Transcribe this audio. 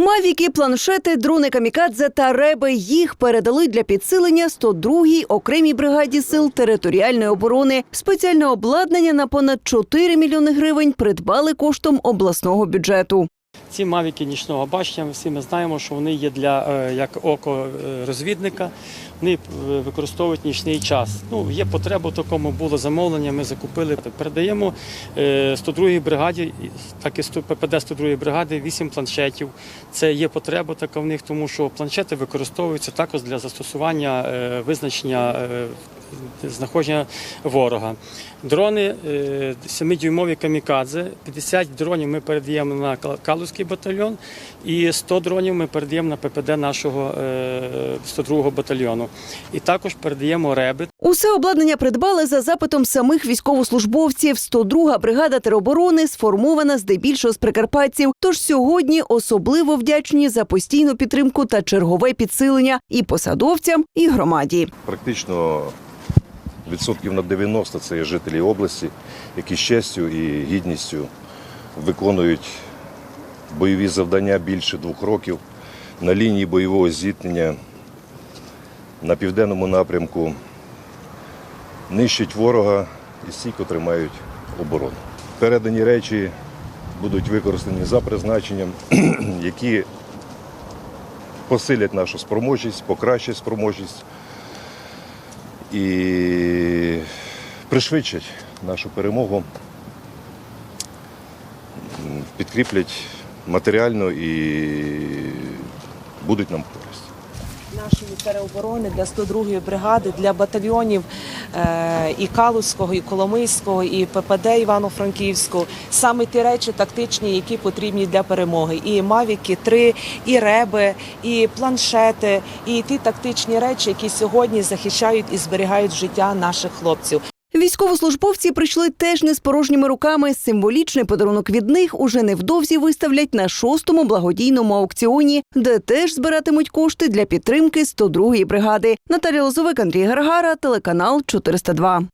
Мавіки, планшети, дрони камікадзе та реби їх передали для підсилення 102-й окремій бригаді сил територіальної оборони. Спеціальне обладнання на понад 4 мільйони гривень придбали коштом обласного бюджету. Ці мавіки нічного бачення, всі ми знаємо, що вони є для е, як око е, розвідника. Вони е, використовують нічний час. Ну є потреба в такому, було замовлення. Ми закупили. Передаємо е, 102-й бригаді, так і 100 ППД 102-ї бригади 8 планшетів. Це є потреба така в них, тому що планшети використовуються також для застосування визначення. Е, Знаходження ворога. Дрони е, 7-дюймові камікадзе. 50 дронів ми передаємо на Кал- Калузький батальйон і 100 дронів ми передаємо на ППД нашого е, 102-го батальйону. І також передаємо реби. Усе обладнання придбали за запитом самих військовослужбовців. 102-га бригада тероборони сформована здебільшого з прикарпатців. Тож сьогодні особливо вдячні за постійну підтримку та чергове підсилення і посадовцям, і громаді. Практично відсотків на 90 це є жителі області, які з і гідністю виконують бойові завдання більше двох років на лінії бойового зіткнення на південному напрямку, нищать ворога і стійко тримають оборону. Передані речі будуть використані за призначенням, які посилять нашу спроможність, покращать спроможність і пришвидшать нашу перемогу, підкріплять матеріально і будуть нам користь. Нашої тероборони для 102-ї бригади, для батальйонів е, і Калузького, і Коломийського, і ППД Івано-Франківського. Саме ті речі тактичні, які потрібні для перемоги. І Мавіки 3, і реби, і планшети, і ті тактичні речі, які сьогодні захищають і зберігають життя наших хлопців. Військовослужбовці прийшли теж не з порожніми руками. Символічний подарунок від них уже невдовзі виставлять на шостому благодійному аукціоні, де теж збиратимуть кошти для підтримки 102-ї бригади. Наталія Лозовик, Андрій Гаргара, телеканал 402.